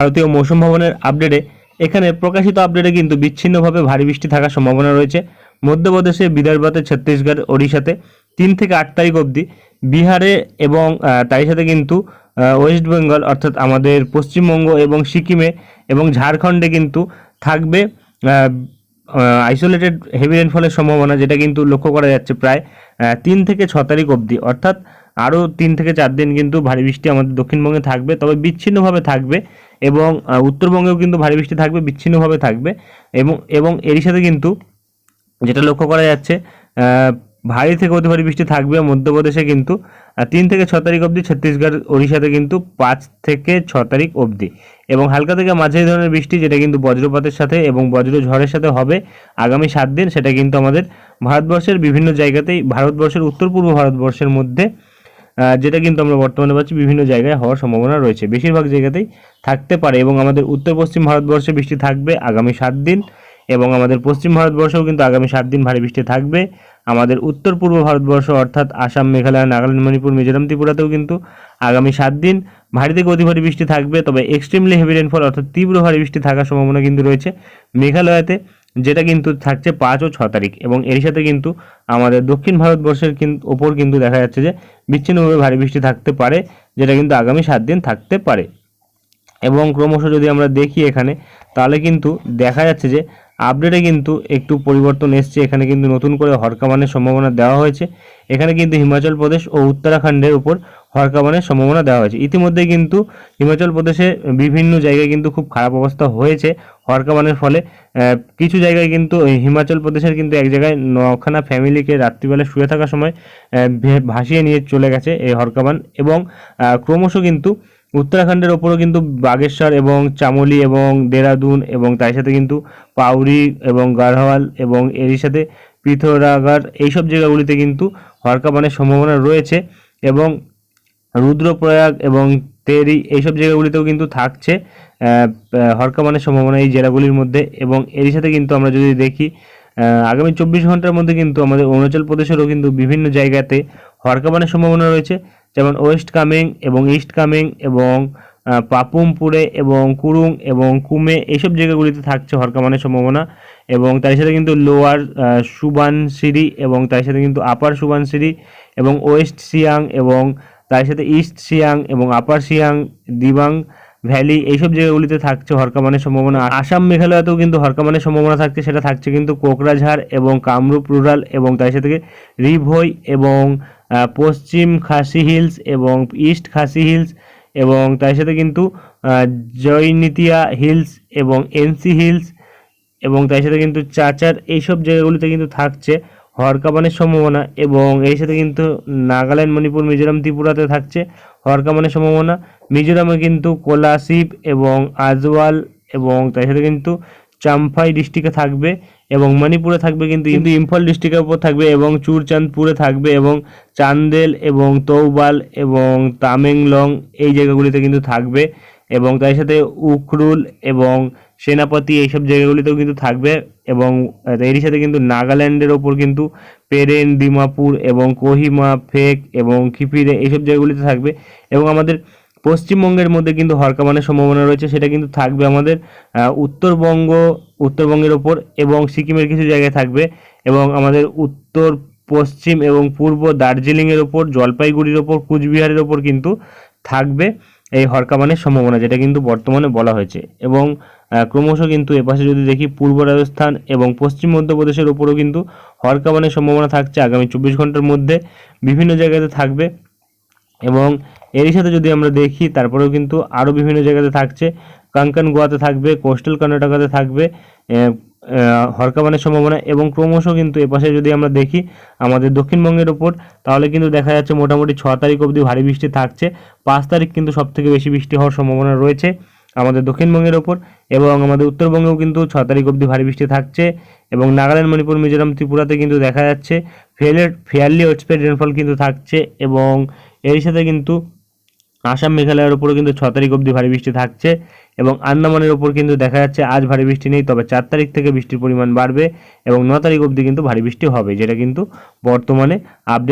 ভারতীয় মৌসুম ভবনের আপডেটে, এখানে প্রকাশিত আপডেটে কিন্তু বিচ্ছিন্নভাবে ভারী বৃষ্টি থাকার সম্ভাবনা রয়েছে। মধ্যপ্রদেশে, বিদর্ভতে, ছত্তিশগড়, ওড়িশাতে তিন থেকে আট তারিখ অবধি, বিহারে এবং তাই সাথে কিন্তু ওয়েস্ট বেঙ্গল অর্থাৎ আমাদের পশ্চিমবঙ্গ এবং সিকিমে এবং ঝাড়খণ্ডে কিন্তু থাকবে আইসোলেটেড হেভি রেনফলের সম্ভাবনা, যেটা কিন্তু লক্ষ্য করা যাচ্ছে প্রায় তিন থেকে ছ তারিখ অবধি। অর্থাৎ আরও তিন থেকে চার দিন কিন্তু ভারী বৃষ্টি আমাদের দক্ষিণবঙ্গে থাকবে, তবে বিচ্ছিন্নভাবে থাকবে এবং উত্তরবঙ্গেও কিন্তু ভারী বৃষ্টি থাকবে, বিচ্ছিন্নভাবে থাকবে এবং এবং এরই সাথে কিন্তু যেটা লক্ষ্য করা যাচ্ছে ভারী থেকে অতি ভারী বৃষ্টি থাকবে মধ্যপ্রদেশে কিন্তু তিন থেকে ছ তারিখ অবধি, ছত্তিশগড়, ওড়িশাতে কিন্তু পাঁচ থেকে ছ তারিখ অবধি। এবং হালকা থেকে মাঝারি ধরনের বৃষ্টি, যেটা কিন্তু বজ্রপাতের সাথে এবং বজ্র ঝড়ের সাথে হবে আগামী সাত দিন, সেটা কিন্তু আমাদের ভারতবর্ষের বিভিন্ন জায়গাতেই, ভারতবর্ষের উত্তর পূর্ব ভারতবর্ষের মধ্যে যেটা কিন্তু আমরা বর্তমানে পাচ্ছি বিভিন্ন জায়গায় হওয়ার সম্ভাবনা রয়েছে। বেশিরভাগ জায়গাতেই থাকতে পারে এবং আমাদের উত্তর পশ্চিম ভারতবর্ষে বৃষ্টি থাকবে আগামী সাত দিন। এবং আমাদের পশ্চিম ভারতবর্ষেও কিন্তু আগামী সাত দিন ভারী বৃষ্টি থাকবে। আমাদের উত্তর পূর্ব ভারতবর্ষ অর্থাৎ আসাম, মেঘালয়, নাগাল্যান্ড, মণিপুর, মিজোরাম, ত্রিপুরাতেও কিন্তু আগামী সাত দিন ভারী থেকে অতি ভারী বৃষ্টি থাকবে। তবে এক্সট্রিমলি হেভি রেনফল অর্থাৎ তীব্র ভারী বৃষ্টি থাকার সম্ভাবনা কিন্তু রয়েছে মেঘালয়তে, যেটা কিন্তু থাকছে পাঁচ ও ছ তারিখ এবং এর সাথে কিন্তু আমাদের দক্ষিণ ভারতবর্ষের কিন্তু ওপর কিন্তু দেখা যাচ্ছে যে বিচ্ছিন্নভাবে ভারী বৃষ্টি থাকতে পারে, যেটা কিন্তু আগামী সাত দিন থাকতে পারে। এবং ক্রমশ যদি আমরা দেখি এখানে, তাহলে কিন্তু দেখা যাচ্ছে যে আপডেটে কিন্তু একটু পরিবর্তন এসছে। এখানে কিন্তু নতুন করে হরকামানের সম্ভাবনা দেওয়া হয়েছে। এখানে কিন্তু হিমাচল প্রদেশ ও উত্তরাখণ্ডের উপর হরকামানের সম্ভাবনা দেওয়া হয়েছে। ইতিমধ্যে কিন্তু হিমাচল প্রদেশে বিভিন্ন জায়গায় কিন্তু খুব খারাপ অবস্থা হয়েছে হরকামানের ফলে। কিছু জায়গায় কিন্তু হিমাচল প্রদেশের কিন্তু এক জায়গায় নখানা ফ্যামিলিকে রাত্রিবেলা শুয়ে থাকার সময় ভাসিয়ে নিয়ে চলে গেছে এই হরকামান এবং ক্রমশ কিন্তু উত্তরাখণ্ডের ওপরও কিন্তু বাগেশ্বর এবং চামোলি এবং দেরাদুন এবং তার সাথে কিন্তু পাউরি এবং গাড়োয়াল এবং এরই সাথে পিথোরাগড়, এইসব জায়গাগুলিতে কিন্তু হরকাবানের সম্ভাবনা রয়েছে এবং রুদ্রপ্রয়াগ এবং তেরি এইসব জায়গাগুলিতেও কিন্তু থাকছে হরকাবানের সম্ভাবনা এই জেলাগুলির মধ্যে এবং এরই সাথে কিন্তু আমরা যদি দেখি আগামী চব্বিশ ঘণ্টার মধ্যে কিন্তু আমাদের অরুণাচল প্রদেশেরও কিন্তু বিভিন্ন জায়গাতে হরকাবানের সম্ভাবনা রয়েছে। যেমন ওয়েস্ট কামিং এবং ইস্ট কামিং এবং পাপুমপুরে এবং কুরুং এবং কুমে এইসব জায়গাগুলিতে থাকছে হরকামানের সম্ভাবনা। এবং তার সাথে কিন্তু লোয়ার সুবানসিরি এবং তার সাথে কিন্তু আপার সুবানসিরি এবং ওয়েস্ট সিয়াং এবং তার সাথে ইস্ট সিয়াং এবং আপার সিয়াং দিবাং ভ্যালি এইসব জায়গাগুলিতে থাকছে হরকামানের সম্ভাবনা। আসাম মেঘালয়তেও কিন্তু হরকামানের সম্ভাবনা থাকছে, সেটা থাকছে কিন্তু কোকরাঝাড় এবং কামরূপ রুরাল এবং তার সাথে রিভই এবং পশ্চিম খাসি হিলস এবং ইস্ট খাসি হিলস এবং তার সাথে কিন্তু জয়নিতিয়া হিলস এবং এনসি হিলস এবং তার সাথে কিন্তু চাচার এইসব জায়গাগুলিতে কিন্তু থাকছে হরকামানের সম্ভাবনা এবং এর সাথে কিন্তু নাগাল্যান্ড মণিপুর মিজোরাম ত্রিপুরাতে থাকছে হরকামানের সম্ভাবনা। মিজোরামে কিন্তু কোলাশিব এবং আজওয়াল এবং তার সাথে কিন্তু চাম্পাই ডিস্ট্রিক্টে থাকবে এবং মণিপুরে থাকবে কিন্তু কিন্তু ইম্ফল ডিস্ট্রিক্টের উপর থাকবে এবং চুরচাঁদপুরে থাকবে এবং চান্দেল এবং তৌবাল এবং তামেংলং এই জায়গাগুলিতে কিন্তু থাকবে এবং তার সাথে উখরুল এবং সেনাপতি এইসব জায়গাগুলিতেও কিন্তু থাকবে এবং এরই সাথে কিন্তু নাগাল্যান্ডের ওপর কিন্তু পেরেন দিমাপুর এবং কোহিমা, ফেক এবং খিপিরে এইসব জায়গাগুলিতে থাকবে এবং আমাদের পশ্চিমবঙ্গের মধ্যে কিন্তু হরকামানের সম্ভাবনা রয়েছে, সেটা কিন্তু থাকবে আমাদের উত্তরবঙ্গ, উত্তরবঙ্গের ওপর এবং সিকিমের কিছু জায়গায় থাকবে এবং আমাদের উত্তর পশ্চিম এবং পূর্ব দার্জিলিংয়ের ওপর, জলপাইগুড়ির ওপর, কুচবিহারের ওপর কিন্তু থাকবে এই হরকামানের সম্ভাবনা, যেটা কিন্তু বর্তমানে বলা হয়েছে। এবং ক্রমশ কিন্তু এপাশে যদি দেখি পূর্ব রাজস্থান এবং পশ্চিম মধ্যপ্রদেশের ওপরও কিন্তু হরকামানের সম্ভাবনা থাকছে আগামী চব্বিশ ঘণ্টার মধ্যে বিভিন্ন জায়গাতে থাকবে। এবং এরই সাথে যদি আমরা দেখি, তারপরেও কিন্তু আরও বিভিন্ন জায়গাতে থাকছে। কাঙ্কান গোয়াতে থাকবে, কোস্টাল কর্ণাটকাতে থাকবে হরকাবানের সম্ভাবনা এবং ক্রমশ কিন্তু এপাশে যদি আমরা দেখি আমাদের দক্ষিণবঙ্গের ওপর তাহলে কিন্তু দেখা যাচ্ছে মোটামুটি ছ তারিখ অবধি ভারী বৃষ্টি থাকছে। পাঁচ তারিখ কিন্তু সব থেকে বেশি বৃষ্টি হওয়ার সম্ভাবনা রয়েছে আমাদের দক্ষিণবঙ্গের ওপর এবং আমাদের উত্তরবঙ্গেও কিন্তু ছ তারিখ অবধি ভারী বৃষ্টি থাকছে এবং নাগাল্যান্ড, মণিপুর, মিজোরাম, ত্রিপুরাতে কিন্তু দেখা যাচ্ছে ফেয়ার ফেয়ারলি ওয়েটস্পেড রেনফল কিন্তু থাকছে এবং এর সাথে কিন্তু আসাম মেঘালয়ের উপরও কিন্তু ছ তারিখ অবধি ভারী বৃষ্টি থাকছে এবং আন্দামানের উপর কিন্তু দেখা যাচ্ছে আজ ভারী বৃষ্টি নেই, তবে চার তারিখ থেকে বৃষ্টির পরিমাণ বাড়বে এবং ন তারিখ অবধি কিন্তু ভারী বৃষ্টি হবে, যেটা কিন্তু বর্তমানে আপডেট